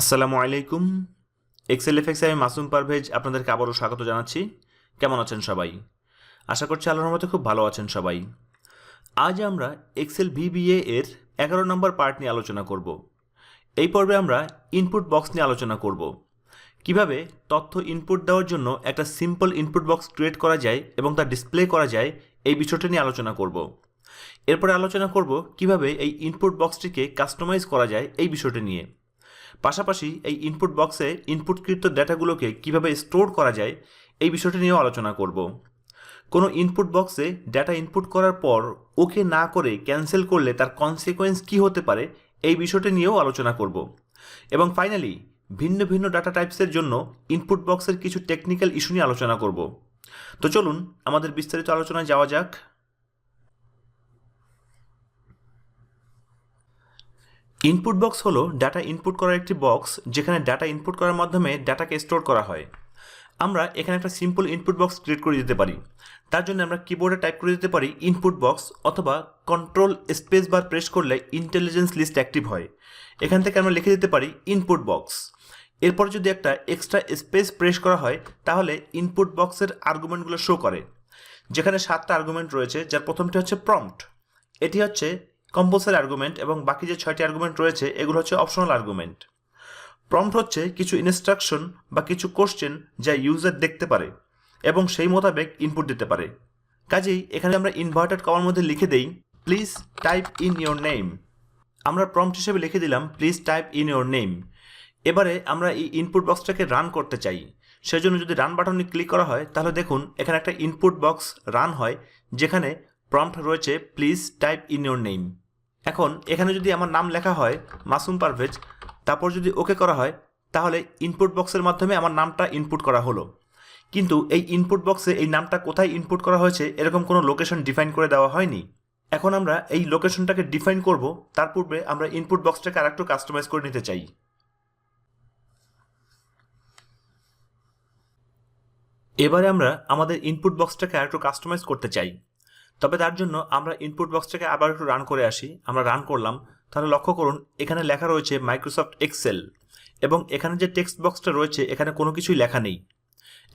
আসসালামু আলাইকুম। এক্সেল এফেক্সে আমি মাসুম পারভেজ আপনাদেরকে আবারও স্বাগত জানাচ্ছি। কেমন আছেন সবাই? আশা করছি আল্লাহর মতো খুব ভালো আছেন সবাই। আজ আমরা এক্সেল ভিবিএ এর এগারো নম্বর পার্ট নিয়ে আলোচনা করব। এই পর্বে আমরা ইনপুট বক্স নিয়ে আলোচনা করব। কীভাবে তথ্য ইনপুট দেওয়ার জন্য একটা সিম্পল ইনপুট বক্স ক্রিয়েট করা যায় এবং তা ডিসপ্লে করা যায়, এই বিষয়টা নিয়ে আলোচনা করব। এরপরে আলোচনা করব কীভাবে এই ইনপুট বক্সটিকে কাস্টমাইজ করা যায়, এই বিষয়টি নিয়ে। পাশাপাশি এই ইনপুট বক্সে ইনপুটকৃত ডেটাগুলোকে কীভাবে স্টোর করা যায়, এই বিষয়টি নিয়েও আলোচনা করব। কোনো ইনপুট বক্সে ডেটা ইনপুট করার পর ওকে না করে ক্যান্সেল করলে তার কনসিকোয়েন্স কী হতে পারে, এই বিষয়টি নিয়েও আলোচনা করব। এবং ফাইনালি ভিন্ন ভিন্ন ডাটা টাইপসের জন্য ইনপুট বক্সের কিছু টেকনিক্যাল ইস্যু নিয়ে আলোচনা করব। তো চলুন, আমাদের বিস্তারিত আলোচনায় যাওয়া যাক। ইনপুট বক্স হলো ডাটা ইনপুট করার একটি বক্স যেখানে ডাটা ইনপুট করার মাধ্যমে ডাটাকে স্টোর করা হয়। আমরা এখানে একটা সিম্পল ইনপুট বক্স ক্রিয়েট করে দিতে পারি। তার জন্য আমরা কিবোর্ডে টাইপ করে দিতে পারি ইনপুট বক্স অথবা কন্ট্রোল স্পেস বার প্রেস করলে ইন্টেলিজেন্স লিস্ট অ্যাক্টিভ হয়। এখান থেকে আমরা লিখে দিতে পারি ইনপুট বক্স। এরপর যদি একটা এক্সট্রা স্পেস প্রেস করা হয়, তাহলে ইনপুট বক্সের আর্গুমেন্টগুলো শো করে। যেখানে সাতটা আর্গুমেন্ট রয়েছে, যার প্রথমটি হচ্ছে প্রম্পট। এটি হচ্ছে কম্পালসারি আর্গুমেন্ট এবং বাকি যে ছয়টি আর্গুমেন্ট রয়েছে, এগুলো হচ্ছে অপশনাল আর্গুমেন্ট প্রম্পট হচ্ছে কিছু ইনস্ট্রাকশন বা কিছু কোশ্চেন যা ইউজার দেখতে পারে এবং সেই মোতাবেক ইনপুট দিতে পারে। কাজেই এখানে আমরা ইনভার্টেড কমার মধ্যে লিখে দেই please type in your name আমরা প্রম্পট হিসেবে লিখে দিলাম please type in your name এবারে আমরা এই ইনপুট বক্সটাকে রান করতে চাই। সেজন্য যদি রান বাটনে ক্লিক করা হয়, তাহলে দেখুন, এখানে একটা ইনপুট বক্স রান হয়, যেখানে প্রম্পট রয়েছে please type in your name এখন এখানে যদি আমার নাম লেখা হয়, মাসুম পারভেজ, তারপর যদি ওকে করা হয়, তাহলে ইনপুট বক্সের মাধ্যমে আমার নামটা ইনপুট করা হলো। কিন্তু এই ইনপুট বক্সে এই নামটা কোথায় ইনপুট করা হয়েছে, এরকম কোনো লোকেশন ডিফাইন করে দেওয়া হয়নি। এখন আমরা এই লোকেশনটাকে ডিফাইন করব, তার পূর্বে আমরা ইনপুট বক্সটাকে আরেকটু কাস্টমাইজ করে নিতে চাই। এবারে আমরা আমাদের ইনপুট বক্সটাকে আরেকটু কাস্টমাইজ করতে চাই। তবে তার জন্য আমরা ইনপুট বক্সটাকে আবার একটু রান করে আসি। আমরা রান করলাম। তাহলে লক্ষ্য করুন, এখানে লেখা রয়েছে মাইক্রোসফট এক্সেল এবং এখানে যে টেক্সট বক্সটা রয়েছে, এখানে কোনো কিছুই লেখা নেই।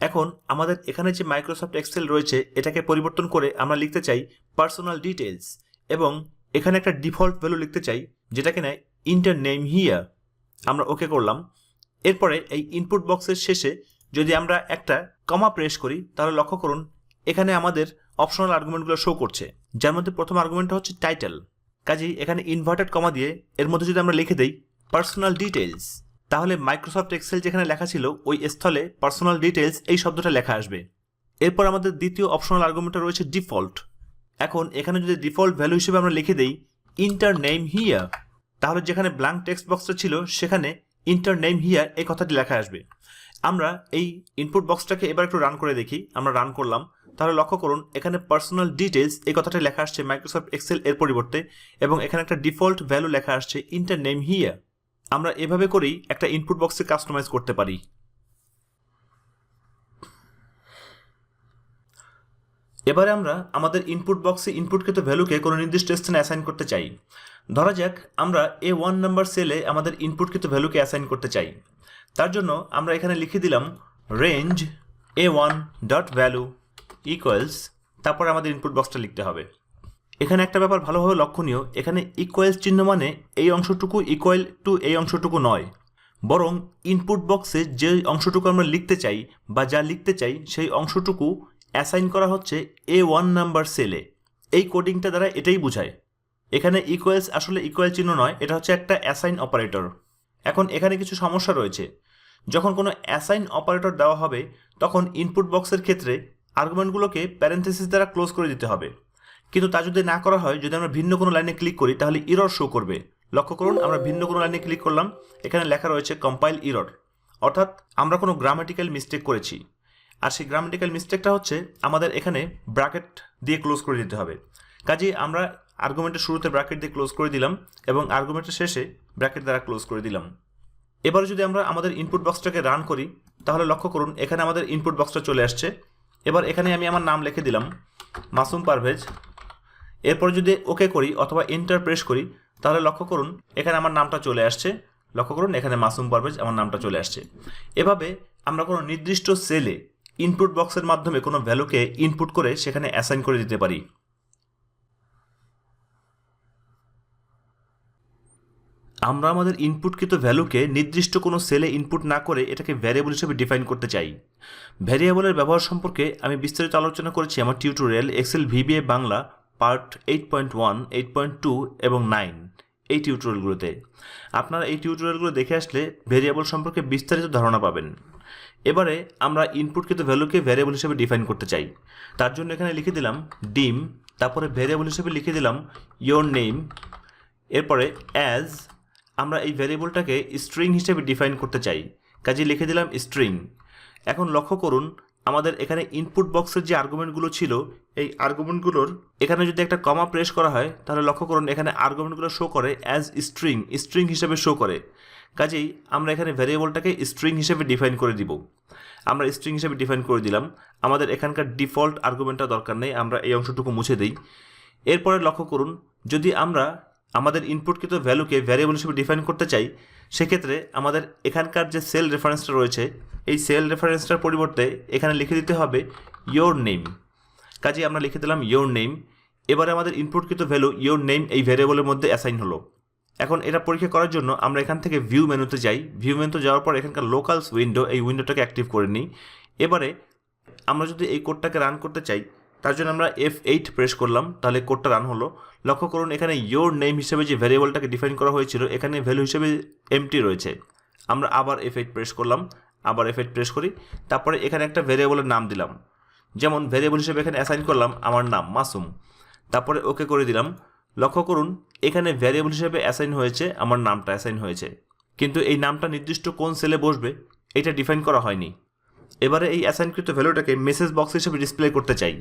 এখন আমাদের এখানে যে মাইক্রোসফট এক্সেল রয়েছে, এটাকে পরিবর্তন করে আমরা লিখতে চাই পার্সোনাল ডিটেলস এবং এখানে একটা ডিফল্ট ভ্যালু লিখতে চাই যেটাকে নেয় ইন্টার নেম হিয়া আমরা ওকে করলাম। এরপরে এই ইনপুট বক্সের শেষে যদি আমরা একটা কমা প্রেস করি, তাহলে লক্ষ্য করুন, এখানে আমাদের অপশনাল আর্গুমেন্টগুলো শো করছে, যার মধ্যে প্রথম আর্গুমেন্টটা হচ্ছে টাইটেল কাজেই এখানে ইনভার্টেড কমা দিয়ে এর মধ্যে যদি আমরা লিখে দিই পার্সোনাল ডিটেলস তাহলে মাইক্রোসফট এক্সেল যেখানে লেখা ছিল, ওই স্থলে পার্সোনাল ডিটেলস এই শব্দটা লেখা আসবে। এরপর আমাদের দ্বিতীয় অপশনাল আর্গুমেন্টটা রয়েছে ডিফল্ট এখন এখানে যদি ডিফল্ট ভ্যালু হিসেবে আমরা লিখে দিই ইন্টার নেম হিয়া তাহলে যেখানে ব্ল্যাঙ্ক টেক্সট বক্সটা ছিল, সেখানে ইন্টার নেম হিয়ার এই কথাটি লেখা আসবে। আমরা এই ইনপুট বক্সটাকে এবার একটু রান করে দেখি, আমরা রান করলাম। তাহলে লক্ষ্য করুন, এখানে পার্সোনাল ডিটেলস এই কথাটা লেখা আসছে মাইক্রোসফট এক্সেল এর পরিবর্তে, এবং এখানে একটা ডিফল্ট ভ্যালু লেখা আসছে ইন্টার নেম হিয়া আমরা এভাবে করেই একটা ইনপুট বক্সে কাস্টমাইজ করতে পারি। এবারে আমরা আমাদের ইনপুট বক্সে ইনপুটকৃত ভ্যালুকে কোনো নির্দিষ্ট স্থানে অ্যাসাইন করতে চাই। ধরা যাক, আমরা এ ওয়ান নাম্বার সেলে আমাদের ইনপুটকৃত ভ্যালুকে অ্যাসাইন করতে চাই। তার জন্য আমরা এখানে লিখে দিলাম range A one dot value equals তারপর আমাদের ইনপুট বক্সটা লিখতে হবে। এখানে একটা ব্যাপার ভালোভাবে লক্ষণীয়, এখানে ইকুয়ালস চিহ্ন মানে এই অংশটুকু ইকুয়াল টু এই অংশটুকু নয়। বরং ইনপুট বক্সে যে অংশটুকু আমরা লিখতে চাই বা যা লিখতে চাই, সেই অংশটুকু অ্যাসাইন করা হচ্ছে এ ওয়ান নাম্বার সেলে এই কোডিংটা দ্বারা এটাই বোঝায়। এখানে ইকুয়ালস আসলে ইকুয়াল চিহ্ন নয়, এটা হচ্ছে একটা অ্যাসাইন অপারেটর এখন এখানে কিছু সমস্যা রয়েছে। যখন কোনো অ্যাসাইন অপারেটর দেওয়া হবে, তখন ইনপুট বক্সের ক্ষেত্রে আর্গুমেন্টগুলোকে প্যারেন্থেসিস দ্বারা ক্লোজ করে দিতে হবে। কিন্তু তা যদি না করা হয়, যদি আমরা ভিন্ন কোনো লাইনে ক্লিক করি, তাহলে ইরর শো করবে। লক্ষ্য করুন, আমরা ভিন্ন কোনো লাইনে ক্লিক করলাম। এখানে লেখা রয়েছে কম্পাইল ইরর অর্থাৎ আমরা কোনো গ্রামাটিক্যাল মিস্টেক করেছি। আর সেই গ্রামাটিক্যাল মিস্টেকটা হচ্ছে আমাদের এখানে ব্র্যাকেট দিয়ে ক্লোজ করে দিতে হবে। কাজেই আমরা আর্গুমেন্টের শুরুতে ব্র্যাকেট দিয়ে ক্লোজ করে দিলাম এবং আর্গুমেন্টের শেষে ব্র্যাকেট দ্বারা ক্লোজ করে দিলাম। এবার যদি আমরা আমাদের ইনপুট বক্সটাকে রান করি, তাহলে লক্ষ্য করুন, এখানে আমাদের ইনপুট বক্সটা চলে আসছে। এবার এখানে আমি আমার নাম লিখে দিলাম, মাসুম পারভেজ। এরপর যদি ওকে করি অথবা এন্টার প্রেস করি, তাহলে লক্ষ্য করুন, এখানে আমার নামটা চলে আসছে। লক্ষ্য করুন, এখানে মাসুম পারভেজ আমার নামটা চলে আসছে। এভাবে আমরা কোনো নির্দিষ্ট সেলে ইনপুট বক্সের মাধ্যমে কোনো ভ্যালুকে ইনপুট করে সেখানে অ্যাসাইন করে দিতে পারি। আমরা আমাদের ইনপুটকৃত ভ্যালুকে নির্দিষ্ট কোনো সেলে ইনপুট না করে এটাকে ভ্যারিয়েবল হিসেবে ডিফাইন করতে চাই। ভ্যারিয়েবলের ব্যবহার সম্পর্কে আমি বিস্তারিত আলোচনা করেছি আমার tutorial Excel VBA Bangla part eight point one eight point two এবং নাইন এই টিউটোরিয়ালগুলোতে আপনারা এই টিউটোরিয়ালগুলো দেখে আসলে ভ্যারিয়েবল সম্পর্কে বিস্তারিত ধারণা পাবেন। এবারে আমরা ইনপুটকৃত ভ্যালুকে ভ্যারিয়েবল হিসেবে ডিফাইন করতে চাই। তার জন্য এখানে লিখে দিলাম ডিম তারপরে ভ্যারিয়েবল হিসেবে লিখে দিলাম ইয়োর নেম এরপরে অ্যাজ আমরা এই ভ্যারিয়েবলটাকে স্ট্রিং হিসেবে ডিফাইন করতে চাই। কাজে লিখে দিলাম স্ট্রিং এখন লক্ষ্য করুন, আমাদের এখানে ইনপুট বক্সের যে আর্গুমেন্টগুলো ছিল, এই আর্গুমেন্টগুলোর এখানে যদি একটা কমা প্রেস করা হয়, তাহলে লক্ষ্য করুন এখানে আর্গুমেন্টগুলো শো করে অ্যাজ স্ট্রিং স্ট্রিং হিসেবে শো করে। কাজেই আমরা এখানে ভ্যারিয়েবলটাকে স্ট্রিং হিসেবে ডিফাইন করে দিব। আমরা স্ট্রিং হিসেবে ডিফাইন করে দিলাম। আমাদের এখানকার ডিফল্ট আর্গুমেন্টটা দরকার নেই, আমরা এই অংশটুকু মুছে দিই। এরপরে লক্ষ্য করুন, যদি আমরা আমাদের ইনপুটকৃত ভ্যালুকে ভ্যারিয়েবল হিসেবে ডিফাইন করতে চাই, সেক্ষেত্রে আমাদের এখানকার যে সেল রেফারেন্সটা রয়েছে, এই সেল রেফারেন্সটার পরিবর্তে এখানে লিখে দিতে হবে ইয়োর নেম কাজে আমরা লিখে দিলাম ইয়োর নেম এবারে আমাদের ইনপুটকৃত ভ্যালু ইয়োর নেম এই ভ্যারিয়েবলের মধ্যে অ্যাসাইন হলো। এখন এটা পরীক্ষা করার জন্য আমরা এখান থেকে ভিউ মেনুতে যাই। ভিউ মেনুতে যাওয়ার পর এখানকার লোকালস উইন্ডো এই উইন্ডোটাকে অ্যাক্টিভ করে নিই। এবারে আমরা যদি এই কোডটাকে রান করতে চাই তার জন্য আমরা এফ এইট প্রেস করলাম, তাহলে কোডটা রান হলো। লক্ষ্য করুন, এখানে ইয়োর নেম হিসেবে যে ভ্যারিয়েবলটাকে ডিফাইন করা হয়েছিল, এখানে ভ্যালু হিসেবে এমটি রয়েছে। আমরা আবার এফ এইট প্রেস করলাম, আবার এফ এইট প্রেস করি, তারপরে এখানে একটা ভ্যারিয়েবলের নাম দিলাম। যেমন ভ্যারিয়েবল হিসেবে এখানে অ্যাসাইন করলাম, আমার নাম মাসুম। তারপরে ওকে করে দিলাম। লক্ষ্য করুন, এখানে ভ্যারিয়েবল হিসেবে অ্যাসাইন হয়েছে, আমার নামটা অ্যাসাইন হয়েছে। কিন্তু এই নামটা নির্দিষ্ট কোন সেলে বসবে, এটা ডিফাইন করা হয়নি। এবারে এই অ্যাসাইনকৃত ভ্যালুটাকে মেসেজ বক্স হিসেবে ডিসপ্লে করতে চাই।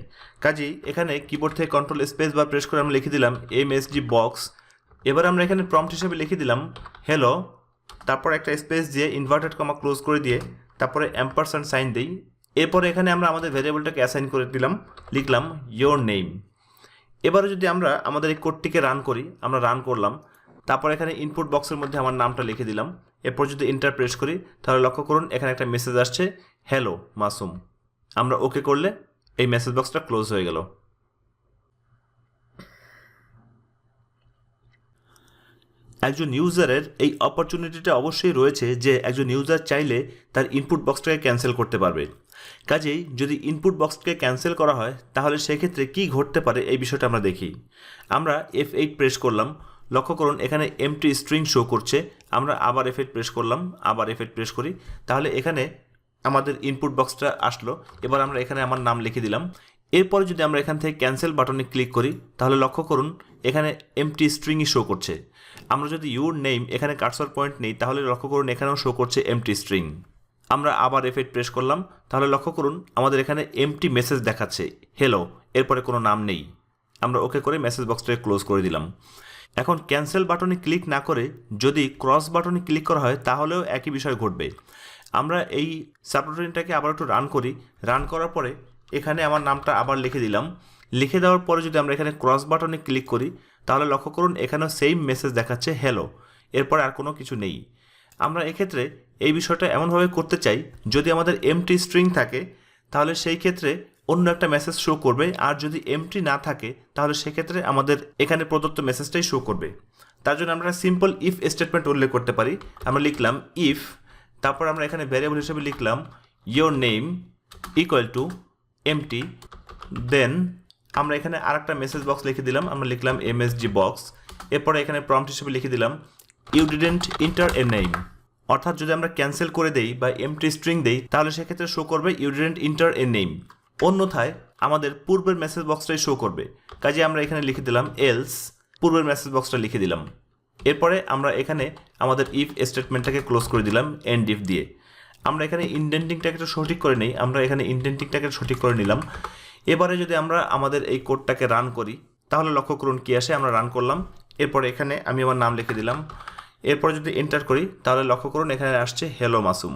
কাজেই এখানে কিবোর্ড থেকে কন্ট্রোল স্পেস বা প্রেস করে আমরা লিখে দিলাম এম এস জি বক্স এবার আমরা এখানে প্রম্পট হিসেবে লিখে দিলাম হ্যালো তারপর একটা স্পেস দিয়ে ইনভার্টেড কমা ক্লোজ করে দিয়ে তারপরে অ্যাম্পারসেন্ট সাইন দিই। এরপরে এখানে আমরা আমাদের ভ্যারিয়েবলটাকে অ্যাসাইন করে দিলাম, লিখলাম ইয়োর নেম এবারে যদি আমরা আমাদের এই কোডটিকে রান করি, আমরা রান করলাম, তারপর এখানে ইনপুট বক্সের মধ্যে আমার নামটা লিখে দিলাম। এরপর যদি এন্টার প্রেস করি, তাহলে লক্ষ্য করুন, এখানে একটা মেসেজ আসছে। হ্যালো মাসুম। আমরা ওকে করলে এই মেসেজ বক্সটা ক্লোজ হয়ে গেল। একজন ইউজারের এই অপরচুনিটিটা অবশ্যই রয়েছে যে একজন ইউজার চাইলে তার ইনপুট বক্সটাকে ক্যান্সেল করতে পারবে। কাজেই যদি ইনপুট বক্সকে ক্যান্সেল করা হয়, তাহলে সেক্ষেত্রে কী ঘটতে পারে এই বিষয়টা আমরা দেখি। আমরা এফ এইট প্রেস করলাম। লক্ষ্য করুন, এখানে এমটি স্ট্রিং শো করছে। আমরা আবার এফ এইট প্রেস করলাম, আবার এফ এইট প্রেস করি। তাহলে এখানে আমাদের ইনপুট বক্সটা আসলো। এবার আমরা এখানে আমার নাম লিখে দিলাম। এরপরে যদি আমরা এখান থেকে ক্যান্সেল বাটনে ক্লিক করি, তাহলে লক্ষ্য করুন, এখানে এমটি স্ট্রিংই শো করছে। আমরা যদি ইউর নেম এখানে কার্সর পয়েন্ট নেই, তাহলে লক্ষ্য করুন এখানেও শো করছে এমটি স্ট্রিং আমরা আবার এফেক্ট প্রেস করলাম, তাহলে লক্ষ্য করুন, আমাদের এখানে এমটি মেসেজ দেখাচ্ছে। হ্যালো এরপরে কোনো নাম নেই। আমরা ওকে করে মেসেজ বক্সটাকে ক্লোজ করে দিলাম। এখন ক্যান্সেল বাটনে ক্লিক না করে যদি ক্রস বাটনে ক্লিক করা হয়, তাহলেও একই বিষয় ঘটবে। আমরা এই সাবরুটিনটাকে আবার একটু রান করি। রান করার পরে এখানে আমার নামটা আবার লিখে দিলাম। লিখে দেওয়ার পরে যদি আমরা এখানে ক্রস বাটনে ক্লিক করি, তাহলে লক্ষ্য করুন এখানেও সেম মেসেজ দেখাচ্ছে হ্যালো এরপর আর কোনো কিছু নেই। আমরা এক্ষেত্রে এই বিষয়টা এমনভাবে করতে চাই, যদি আমাদের এমটি স্ট্রিং থাকে, তাহলে সেই ক্ষেত্রে অন্য একটা মেসেজ শো করবে। আর যদি এমটি না থাকে, তাহলে সেক্ষেত্রে আমাদের এখানে প্রদত্ত মেসেজটাই শো করবে। তার জন্য আমরা সিম্পল ইফ স্টেটমেন্ট উল্লেখ করতে পারি। আমরা লিখলাম ইফ তারপর আমরা এখানে ভ্যারিয়েবল হিসেবে লিখলাম your name equal to empty then আমরা এখানে আর একটা মেসেজ বক্স লিখে দিলাম, আমরা লিখলাম এমএসজি বক্স এরপরে এখানে প্রম্পট হিসেবে লিখে দিলাম you didn't enter a name অর্থাৎ যদি আমরা ক্যান্সেল করে দেই বা এমটি স্ট্রিং দেই, তাহলে সেক্ষেত্রে শো করবে you didn't enter a name অন্যথায় আমাদের পূর্বের মেসেজ বক্সটাই শো করবে। কাজে আমরা এখানে লিখে দিলাম এলস পূর্বের মেসেজ বক্সটা লিখে দিলাম। এরপরে আমরা এখানে আমাদের ইফ স্টেটমেন্টটাকে ক্লোজ করে দিলাম এন্ড ইফ দিয়ে। আমরা এখানে ইন্ডেন্টিংটাকে একটু সঠিক করে নেই, আমরা এখানে ইন্ডেন্টিংটাকে সঠিক করে নিলাম। এবারে যদি আমরা আমাদের এই কোডটাকে রান করি, তাহলে লক্ষ্য করুন কী আসে, আমরা রান করলাম। এরপরে এখানে আমি আমার নাম লিখে দিলাম। এরপরে যদি এন্টার করি, তাহলে লক্ষ্য করুন এখানে আসছে হ্যালো মাসুম।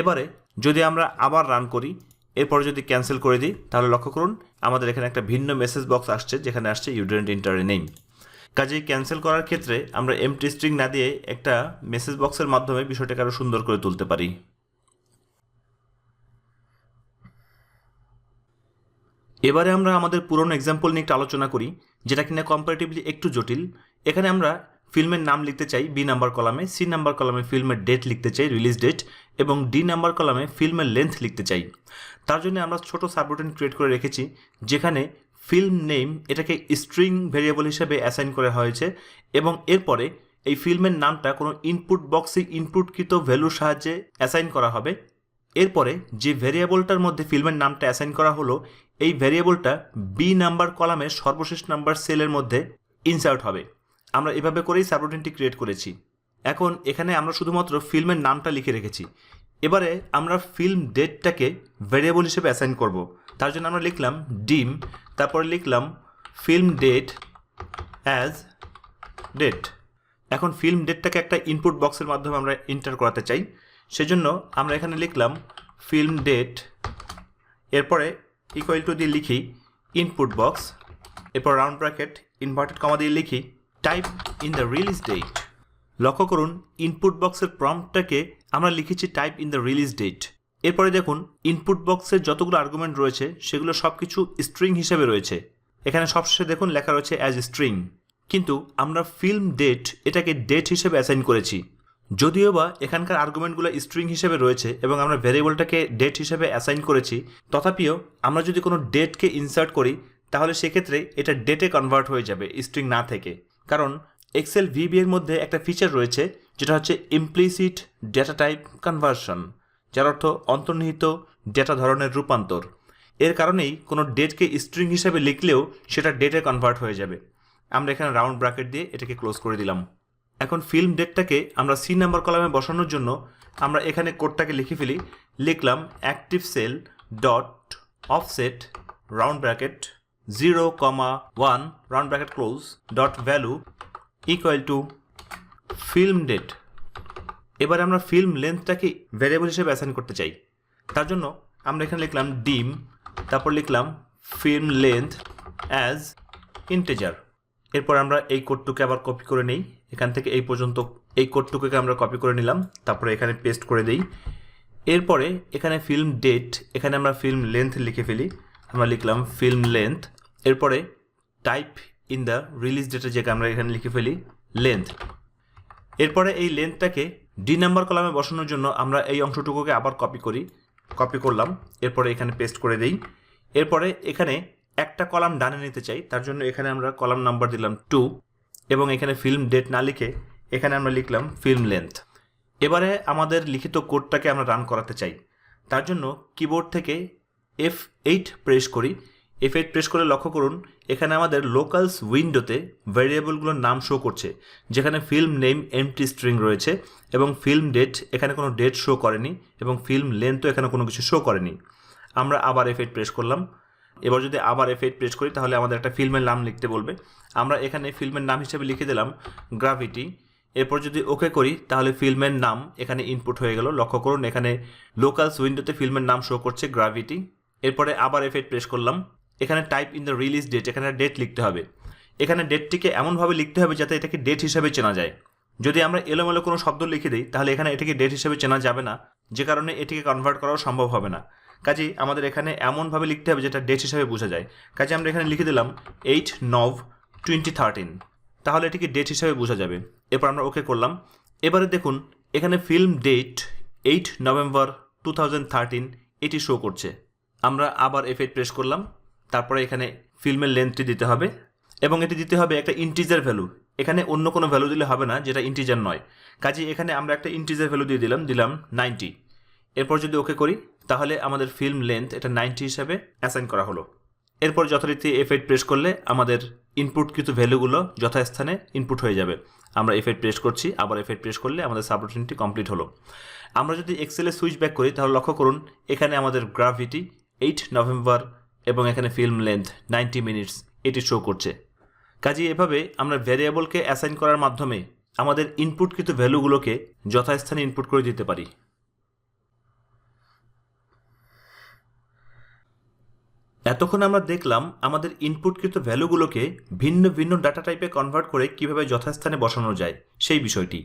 এবারে যদি আমরা আবার রান করি, এরপরে যদি ক্যান্সেল করে দিই, তাহলে লক্ষ্য করুন আমাদের এখানে একটা ভিন্ন মেসেজ বক্স আসছে, যেখানে আসছে ইউডেন্ট ইন্টারে নেই কাজেই ক্যান্সেল করার ক্ষেত্রে আমরা এমটি স্ট্রিং না দিয়ে একটা মেসেজ বক্সের মাধ্যমে বিষয়টাকে আরও সুন্দর করে তুলতে পারি। এবারে আমরা আমাদের পুরনো এক্সাম্পল নিয়ে একটু আলোচনা করি, যেটা কিনা কম্পারেটিভলি একটু জটিল। এখানে আমরা ফিল্মের নাম লিখতে চাই বি নাম্বার কলামে সি নাম্বার কলামে ফিল্মের ডেট লিখতে চাই রিলিজ ডেট এবং ডি নাম্বার কলামে ফিল্মের লেন্থ লিখতে চাই। তার জন্য আমরা ছোট সাবরুটিন ক্রিয়েট করে রেখেছি, যেখানে ফিল্ম নেম এটাকে স্ট্রিং ভেরিয়েবল হিসেবে অ্যাসাইন করা হয়েছে এবং এরপরে এই ফিল্মের নামটা কোনো ইনপুট বক্সে ইনপুটকৃত ভ্যালুর সাহায্যে অ্যাসাইন করা হবে। এরপরে যে ভেরিয়েবলটার মধ্যে ফিল্মের নামটা অ্যাসাইন করা হলো, এই ভেরিয়েবলটা বি নাম্বার কলামের সর্বশেষ নাম্বার সেলের মধ্যে ইনসার্ট হবে। আমরা এভাবে করেই সাবরুটিনটি ক্রিয়েট করেছি। এখন এখানে আমরা শুধুমাত্র ফিল্মের নামটা লিখে রেখেছি। এবারে আমরা ফিল্ম ডেটটাকে ভেরিয়েবল হিসেবে অ্যাসাইন করব। তার জন্য আমরা লিখলাম ডিম তারপরে লিখলাম ফিল্ম ডেট অ্যাজ ডেট এখন ফিল্ম ডেটটাকে একটা ইনপুট বক্সের মাধ্যমে আমরা এন্টার করাতে চাই। সেজন্য আমরা এখানে লিখলাম ফিল্ম ডেট এরপরে ইকুয়াল টু দিয়ে লিখি ইনপুট বক্স এরপর রাউন্ড ব্র্যাকেট ইনভার্টেড কমা দিয়ে লিখি type in the release date লক্ষ্য করুন ইনপুট বক্সের প্রম্পটটাকে আমরা লিখেছি type in the release date এরপরে দেখুন ইনপুট বক্সের যতগুলো আর্গুমেন্ট রয়েছে, সেগুলো সব কিছু স্ট্রিং হিসেবে রয়েছে। এখানে সবশেষে দেখুন লেখা রয়েছে অ্যাজ স্ট্রিং কিন্তু আমরা ফিল্ম ডেট এটাকে ডেট হিসেবে অ্যাসাইন করেছি। যদিও বা এখানকার আর্গুমেন্টগুলো স্ট্রিং হিসেবে রয়েছে এবং আমরা ভ্যারিয়েবলটাকে ডেট হিসেবে অ্যাসাইন করেছি, তথাপিও আমরা যদি কোনো ডেটকে ইনসার্ট করি, তাহলে সেক্ষেত্রে এটা ডেটে কনভার্ট হয়ে যাবে স্ট্রিং না থেকে। কারণ এক্সেল ভিবি এর মধ্যে একটা ফিচার রয়েছে, যেটা হচ্ছে ইমপ্লিসিট ডেটা টাইপ কনভার্সন যার অর্থ অন্তর্নিহিত ডেটা ধরনের রূপান্তর। এর কারণেই কোনো ডেটকে স্ট্রিং হিসেবে লিখলেও সেটা ডেটে কনভার্ট হয়ে যাবে। আমরা এখানে রাউন্ড ব্র্যাকেট দিয়ে এটাকে ক্লোজ করে দিলাম। এখন ফিল্ম ডেটটাকে আমরা সি নাম্বার কলামে বসানোর জন্য আমরা এখানে কোডটাকে লিখে ফেলি। লিখলাম active cell dot offset round bracket zero comma one round bracket close dot value equal to film date এবার আমরা ফিল্ম লেন্থটাকে ভ্যারিয়েবল হিসেবে অ্যাসাইন করতে চাই। তার জন্য আমরা এখানে লিখলাম ডিম তারপর লিখলাম ফিল্ম লেন্থ অ্যাজ ইন্টেজার এরপর আমরা এই কোডটুকে আবার কপি করে নেই। এখান থেকে এই পর্যন্ত এই কোডটুকুকে আমরা কপি করে নিলাম, তারপরে এখানে পেস্ট করে দেই। এরপরে এখানে ফিল্ম ডেট এখানে আমরা ফিল্ম লেন্থ লিখে ফেলি। আমরা লিখলাম ফিল্ম লেন্থ এরপরে টাইপ ইন দ্য রিলিজ ডেটের জায়গায় আমরা এখানে লিখে ফেলি লেন্থ এরপরে এই লেন্থটাকে ডি নাম্বার কলামে বসানোর জন্য আমরা এই অংশটুকুকে আবার কপি করি কপি করলাম, এরপরে এখানে পেস্ট করে দিই। এরপরে এখানে একটা কলাম ডানে নিতে চাই, তার জন্য এখানে আমরা কলাম নাম্বার দিলাম টু এবং এখানে ফিল্ম ডেট না লিখে এখানে আমরা লিখলাম ফিল্ম লেন্থ এবারে আমাদের লিখিত কোডটাকে আমরা রান করাতে চাই। তার জন্য কিবোর্ড থেকে এফ এইট প্রেস করি। এফ এইট প্রেস করে লক্ষ্য করুন, এখানে আমাদের লোকালস উইন্ডোতে ভ্যারিয়েবলগুলোর নাম শো করছে, যেখানে ফিল্ম নেম এমটি স্ট্রিং রয়েছে এবং ফিল্ম ডেট এখানে কোনো ডেট শো করেনি এবং ফিল্ম লেন্থও এখানে কোনো কিছু শো করেনি। আমরা আবার এফ এইট প্রেস করলাম। এবার যদি আবার এফ এইট প্রেস করি, তাহলে আমাদের একটা ফিল্মের নাম লিখতে বলবে। আমরা এখানে ফিল্মের নাম হিসেবে লিখে দিলাম গ্রাভিটি এরপর যদি ওকে করি, তাহলে ফিল্মের নাম এখানে ইনপুট হয়ে গেল। লক্ষ্য করুন, এখানে লোকালস উইন্ডোতে ফিল্মের নাম শো করছে গ্রাভিটি এরপরে আবার এফ এইট প্রেস করলাম। এখানে type in the release date এখানে ডেট লিখতে হবে। এখানে ডেটটিকে এমনভাবে লিখতে হবে যাতে এটাকে ডেট হিসেবে চেনা যায়। যদি আমরা এলোমেলো কোনো শব্দ লিখে দিই, তাহলে এখানে এটিকে ডেট হিসেবে চেনা যাবে না। যে কারণে এটিকে কনভার্ট করাও সম্ভব হবে না। কাজেই আমাদের এখানে এমনভাবে লিখতে হবে যেটা ডেট হিসেবে বোঝা যায়। কাজে আমরা এখানে লিখে দিলাম এইট নভ টোয়েন্টি থার্টিন তাহলে এটিকে ডেট হিসেবে বোঝা যাবে। এরপর আমরা ওকে করলাম। এবারে দেখুন, এখানে film date eight November two thousand thirteen এটি শো করছে। আমরা আবার এফ প্রেস করলাম। তারপরে এখানে ফিল্মের লেন্থটি দিতে হবে এবং এটি দিতে হবে একটা ইন্টিজার ভ্যালু এখানে অন্য কোনো ভ্যালু দিলে হবে না, যেটা ইন্টিজার নয়। কাজে এখানে আমরা একটা ইন্টিজার ভ্যালু দিয়ে দিলাম দিলাম নাইনটি এরপর যদি ওকে করি, তাহলে আমাদের ফিল্ম লেন্থ এটা নাইনটি হিসাবে অ্যাসাইন করা হলো। এরপর যথারীতি এফ প্রেস করলে আমাদের ইনপুটকৃত ভ্যালুগুলো যথাস্থানে ইনপুট হয়ে যাবে। আমরা এফ প্রেস করছি, আবার এফ প্রেস করলে আমাদের সাবরুটিনটি কমপ্লিট হলো। আমরা যদি এক্সেলে সুইচ ব্যাক করি, তাহলে লক্ষ্য করুন, এখানে আমাদের গ্রাভিটি এইট নভেম্বর এবং এখানে ফিল্ম লেন্থ নাইনটি মিনিটস এটি শো করছে। কাজে এভাবে আমরা ভ্যারিয়েবলকে অ্যাসাইন করার মাধ্যমে আমাদের ইনপুটকৃত ভ্যালুগুলোকে যথাস্থানে ইনপুট করে দিতে পারি। এতক্ষণ আমরা দেখলাম আমাদের ইনপুটকৃত ভ্যালুগুলোকে ভিন্ন ভিন্ন ডাটা টাইপে কনভার্ট করে কীভাবে যথাস্থানে বসানো যায়, সেই বিষয়টি।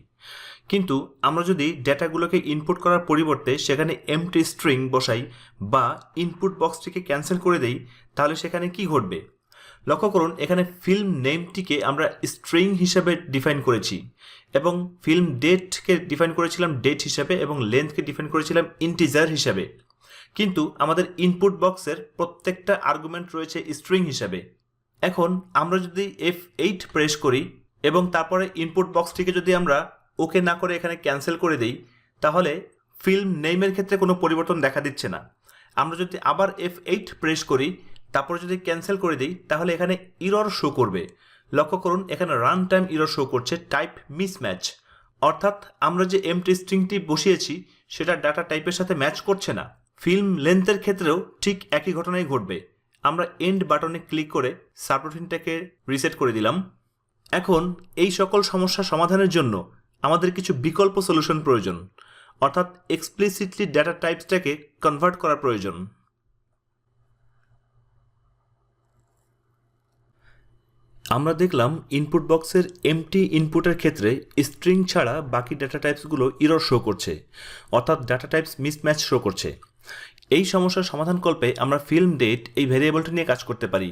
কিন্তু আমরা যদি ডেটাগুলোকে ইনপুট করার পরিবর্তে সেখানে এমটি স্ট্রিং বসাই বা ইনপুট বক্সটিকে ক্যান্সেল করে দেই, তাহলে সেখানে কি ঘটবে? লক্ষ্য করুন, এখানে ফিল্ম নেমটিকে আমরা স্ট্রিং হিসাবে ডিফাইন করেছি এবং ফিল্ম ডেটকে ডিফাইন করেছিলাম ডেট হিসাবে এবং লেন্থকে ডিফাইন করেছিলাম ইন্টিজার হিসাবে। কিন্তু আমাদের ইনপুট বক্সের প্রত্যেকটা আর্গুমেন্ট রয়েছে স্ট্রিং হিসাবে। এখন আমরা যদি এফ এইট প্রেস করি এবং তারপরে ইনপুট বক্সটিকে যদি আমরা ওকে না করে এখানে ক্যান্সেল করে দিই, তাহলে ফিল্ম নেইমের ক্ষেত্রে কোনো পরিবর্তন দেখা দিচ্ছে না। আমরা যদি আবার এফ এইট প্রেস করি, তারপরে যদি ক্যান্সেল করে দিই, তাহলে এখানে ইরর শো করবে। লক্ষ্য করুন, এখানে রান টাইম ইরর শো করছে টাইপ মিসম্যাচ অর্থাৎ আমরা যে এমটি স্ট্রিংটি বসিয়েছি, সেটা ডাটা টাইপের সাথে ম্যাচ করছে না। ফিল্ম লেন্থের ক্ষেত্রেও ঠিক একই ঘটনাই ঘটবে। আমরা এন্ড বাটনে ক্লিক করে সাবরুটিনটাকে রিসেট করে দিলাম। এখন এই সকল সমস্যা সমাধানের জন্য আমাদের কিছু বিকল্প সলিউশন প্রয়োজন, অর্থাৎ এক্সপ্লিসিটলি ডেটা টাইপসটাকে কনভার্ট করা প্রয়োজন। আমরা দেখলাম ইনপুট বক্সের এমটি ইনপুটের ক্ষেত্রে স্ট্রিং ছাড়া বাকি ডাটা টাইপসগুলো ইরর শো করছে, অর্থাৎ ডাটা টাইপস মিসম্যাচ শো করছে। এই সমস্যার সমাধানকল্পে আমরা ফিল্ম ডেট এই ভ্যারিয়েবলটি নিয়ে কাজ করতে পারি।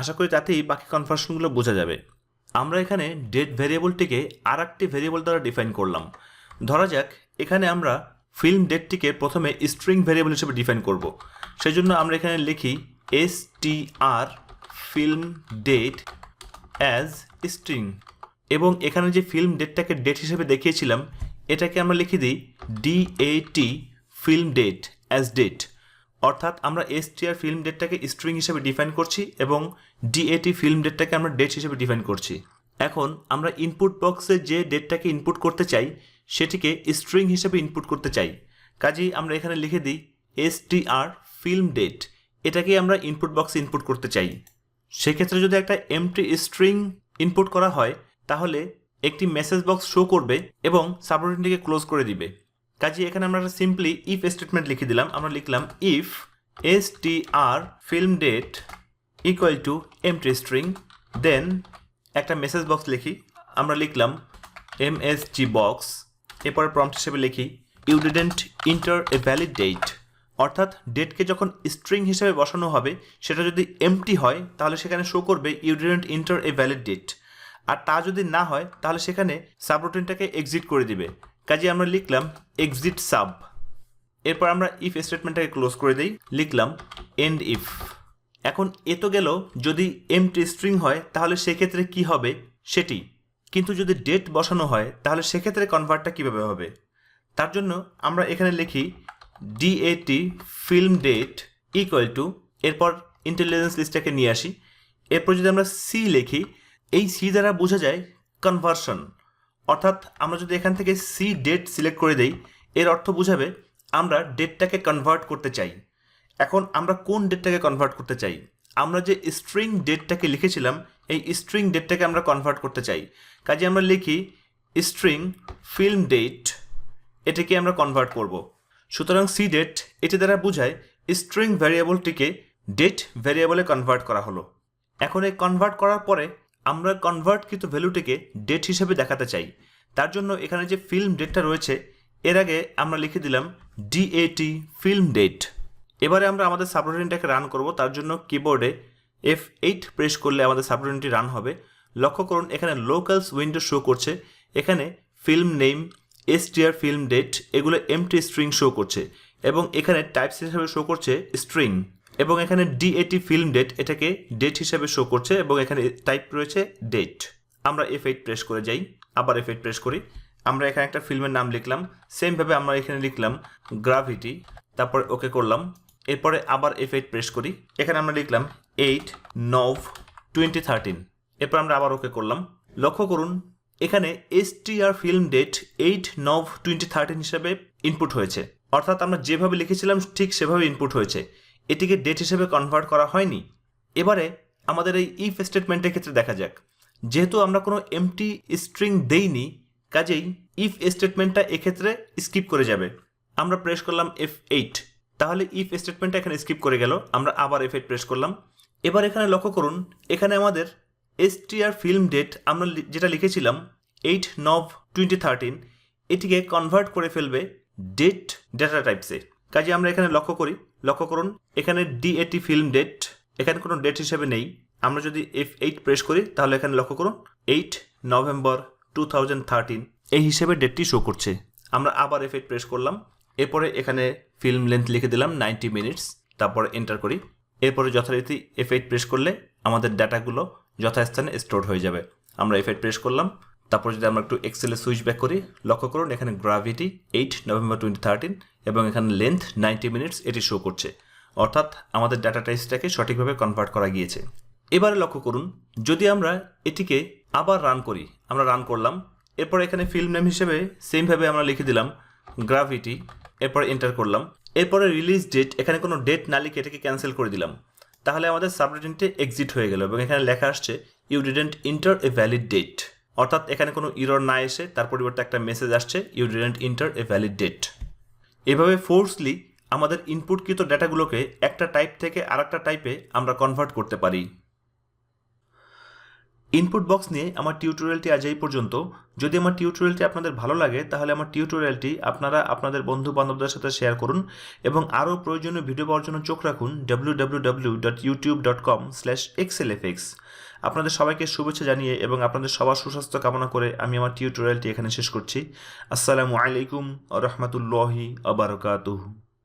আশা করি তাতেই বাকি কনভার্সনগুলো বোঝা যাবে। আমরা এখানে ডেট ভ্যারিয়েবলটিকে আর একটি ভেরিয়েবল দ্বারা ডিফাইন করলাম। ধরা যাক, এখানে আমরা ফিল্ম ডেটটিকে প্রথমে স্ট্রিং ভ্যারিয়েবল হিসেবে ডিফাইন করব। সেই জন্য আমরা এখানে লিখি S T R film date as string এবং এখানে যে ফিল্ম ডেটটাকে ডেট হিসেবে দেখিয়েছিলাম, এটাকে আমরা লিখে দিই D A T film date as date অর্থাৎ আমরা এসটিআর ফিল্ম ডেটটাকে স্ট্রিং হিসেবে ডিফাইন করছি এবং ডিএটি ফিল্ম ডেটটাকে আমরা ডেট হিসেবে ডিফাইন করছি। এখন আমরা ইনপুট বক্সে যে ডেটটাকে ইনপুট করতে চাই, সেটিকে স্ট্রিং হিসেবে ইনপুট করতে চাই। কাজেই আমরা এখানে লিখে দিই এসটিআর ফিল্ম ডেট এটাকে আমরা ইনপুট বক্সে ইনপুট করতে চাই। সেক্ষেত্রে যদি একটা এমটি স্ট্রিং ইনপুট করা হয়, তাহলে একটি মেসেজ বক্স শো করবে এবং সাবরুটিনটিকে ক্লোজ করে দিবে। কাজে এখানে আমরা একটা সিম্পলি ইফ স্টেটমেন্ট লিখে দিলাম। আমরা লিখলাম if S T R film date equal to empty string then একটা মেসেজ বক্স লিখি। আমরা লিখলাম এম এস জি বক্স এরপরে প্রম্পট হিসেবে লিখি you didn't enter a valid date অর্থাৎ ডেটকে যখন স্ট্রিং হিসেবে বসানো হবে, সেটা যদি এমটি হয়, তাহলে সেখানে শো করবে you didn't enter a valid date আর তা যদি না হয়, তাহলে সেখানে সাবরুটিনটাকে এক্সিট করে দিবে। কাজে আমরা লিখলাম এক্সিট সাব এরপর আমরা ইফ স্টেটমেন্টটাকে ক্লোজ করে দিই, লিখলাম এন্ড ইফ এখন এ তো গেল, যদি এম এমটি স্ট্রিং হয়, তাহলে সেক্ষেত্রে কি হবে? সেটি। কিন্তু যদি ডেট বসানো হয়, তাহলে সেক্ষেত্রে কনভার্টটা কীভাবে হবে? তার জন্য আমরা এখানে লিখি DAT film date equal to এরপর ইন্টেলিজেন্স লিস্টটাকে নিয়ে আসি। এরপর যদি আমরা সি লিখি, এই সি দ্বারা বোঝা যায় কনভার্সন অর্থাৎ আমরা যদি এখান থেকে সি ডেট সিলেক্ট করে দেই, এর অর্থ বুঝাবে আমরা ডেটটাকে কনভার্ট করতে চাই। এখন আমরা কোন ডেটটাকে কনভার্ট করতে চাই? আমরা যে স্ট্রিং ডেটটাকে লিখেছিলাম, এই স্ট্রিং ডেটটাকে আমরা কনভার্ট করতে চাই। কাজে আমরা লিখি স্ট্রিং ফিল্ম ডেট এটাকে আমরা কনভার্ট করব। সুতরাং সি ডেট এটি দ্বারা বোঝায় স্ট্রিং ভ্যারিয়েবলটিকে ডেট ভ্যারিয়েবলে কনভার্ট করা হলো। এখন এই কনভার্ট করার পরে আমরা কনভার্টকৃত ভ্যালুটিকে ডেট হিসেবে দেখাতে চাই। তার জন্য এখানে যে ফিল্ম ডেটটা রয়েছে, এর আগে আমরা লিখে দিলাম ডিএটি ফিল্ম ডেট এবারে আমরা আমাদের সাবরুটিনটাকে রান করব, তার জন্য কিবোর্ডে এফ এইট প্রেস করলে আমাদের সাবরুটিনটি রান হবে। লক্ষ্য করুন, এখানে লোকালস উইন্ডো শো করছে, এখানে film name STR film date এগুলো এমটি স্ট্রিং শো করছে এবং এখানে টাইপস হিসাবে শো করছে স্ট্রিং এবং এখানে ডিএটি ফিল্ম ডেট এটাকে ডেট হিসাবে শো করছে এবং এখানে টাইপ রয়েছে ডেট আমরা এফ এইট প্রেস করে যাই, আবার এফ এইট প্রেস করি। আমরা এখানে একটা ফিল্মের নাম লিখলাম সেমভাবে আমরা এখানে লিখলাম গ্রাভিটি তারপরে ওকে করলাম, এরপরে আবার এফ এইট প্রেস করি। এখানে আমরা লিখলাম এইট নভ টোয়েন্টি থার্টিন এরপর আমরা আবার ওকে করলাম। লক্ষ্য করুন, এখানে STR film date eight Nov twenty thirteen হিসেবে ইনপুট হয়েছে। অর্থাৎ আমরা যেভাবে লিখেছিলাম, ঠিক সেভাবে ইনপুট হয়েছে। এটিকে ডেট হিসেবে কনভার্ট করা হয়নি। এবারে আমাদের এই ইফ স্টেটমেন্টের ক্ষেত্রে দেখা যাক। যেহেতু আমরা কোনো এমটি স্ট্রিং দেইনি, কাজেই ইফ স্টেটমেন্টটা এক্ষেত্রে স্কিপ করে যাবে। আমরা প্রেস করলাম এফ এইট তাহলে ইফ স্টেটমেন্টটা এখানে স্কিপ করে গেল। আমরা আবার এফ এইট প্রেস করলাম। এবার এখানে লক্ষ্য করুন, এখানে আমাদের এসটিআর ফিল্ম ডেট আমরা যেটা লিখেছিলাম এইট নভ টোয়েন্টি থার্টিন এটিকে কনভার্ট করে ফেলবে ডেট ডেটা টাইপসে কাজে আমরা এখানে লক্ষ্য করি লক্ষ্য করুন, এখানে ডিএটি ফিল্ম ডেট এখানে কোনো ডেট হিসেবে নেই। আমরা যদি এফ এইট প্রেস করি, তাহলে এখানে লক্ষ্য করুন eight November two thousand thirteen এই হিসেবে ডেটটি শো করছে। আমরা আবার এফ এইট প্রেস করলাম। এরপরে এখানে ফিল্ম লেন্থ লিখে দিলাম নাইনটি মিনিটস তারপর এন্টার করি। এরপরে যথারীতি এফ এইট প্রেস করলে আমাদের ডাটাগুলো যথাস্থানে স্টোর হয়ে যাবে। আমরা এফ এইট প্রেস করলাম। তারপর যদি আমরা একটু এক্সেলে সুইচ ব্যাক করি, লক্ষ্য করুন এখানে gravity eight November twenty thirteen এবং এখানে লেন্থ নাইনটি মিনিটস এটি শো করছে। অর্থাৎ আমাদের ডাটা টাইপসটাকে সঠিকভাবে কনভার্ট করা গিয়েছে। এবারে লক্ষ্য করুন, যদি আমরা এটিকে আবার রান করি, আমরা রান করলাম, এরপর এখানে ফিল্ম নেম হিসেবে সেমভাবে আমরা লিখে দিলাম গ্রাভিটি এরপর এন্টার করলাম, এরপরে রিলিজ ডেট এখানে কোনো ডেট না লিখে এটাকে ক্যান্সেল করে দিলাম। তাহলে আমাদের সাবরিটিনটি এক্সিট হয়ে গেল, এবং এখানে লেখা আসছে you didn't enter a valid date অর্থাৎ এখানে কোনো ইরর না এসে তার পরিবর্তে একটা মেসেজ আসছে you didn't enter a valid date এভাবে ফোর্সলি আমাদের ইনপুটকৃত ডেটাগুলোকে একটা টাইপ থেকে আরেকটা টাইপে আমরা কনভার্ট করতে পারি। ইনপুট বক্স নিয়ে আমার টিউটোরিয়ালটি আজ এই পর্যন্ত। যদি আমার টিউটোরিয়ালটি আপনাদের ভালো লাগে, তাহলে আমার টিউটোরিয়ালটি আপনারা আপনাদের বন্ধু বান্ধবদের সাথে শেয়ার করুন এবং আরও প্রয়োজনীয় ভিডিও পাওয়ার জন্য চোখ রাখুন W W W dot YouTube dot com slash এক্সেলএফএক্স আপনাদের সবাইকে শুভেচ্ছা জানিয়ে এবং আপনাদের সবার সুস্বাস্থ্য কামনা করে আমি আমার টিউটোরিয়ালটি এখানে শেষ করছি। আসসালামু আলাইকুম রহমতুল্লাহি আবরকাতুহ